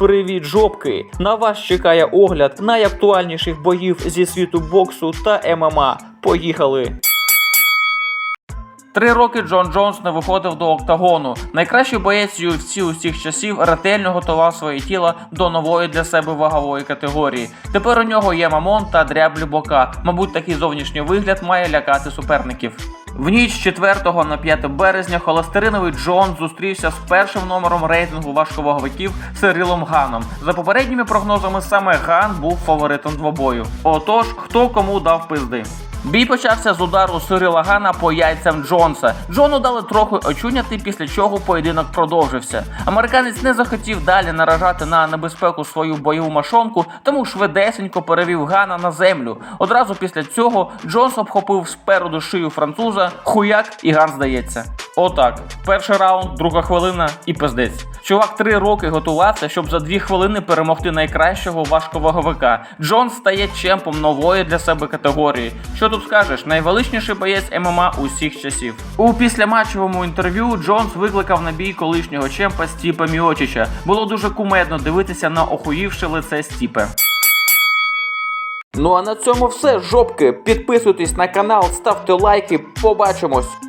Привіт, жопки! На вас чекає огляд найактуальніших боїв зі світу боксу та ММА. Поїхали! Три роки Джон Джонс не виходив до октагону. Найкращий боєць UFC усіх часів ретельно готував своє тіло до нової для себе вагової категорії. Тепер у нього є мамон та дряблі бока. Мабуть, такий зовнішній вигляд має лякати суперників. В ніч з 4 на 5 березня холестериновий Джон зустрівся з першим номером рейтингу важковаговиків Сирилом Ганом. За попередніми прогнозами, саме Ган був фаворитом двобою. Отож, хто кому дав пизди. Бій почався з удару Сирила Гана по яйцям Джонса. Джону дали трохи очуняти, після чого поєдинок продовжився. Американець не захотів далі наражати на небезпеку свою бойову машонку, тому швидесенько перевів Гана на землю. Одразу після цього Джонс обхопив спереду шию француза, хуяк і Ган здається. Отак, перший раунд, друга хвилина і пиздець. Чувак три роки готувався, щоб за дві хвилини перемогти найкращого важковаговика. Джон стає чемпом нової для себе категорії. Що тут скажеш? Найвеличніший боєць ММА усіх часів. У післяматчевому інтерв'ю Джонс викликав на бій колишнього чемпа Стіпа Міочича. Було дуже кумедно дивитися на охуївше лице Стіпе. Ну а на цьому все, жопки. Підписуйтесь на канал, ставте лайки. Побачимось.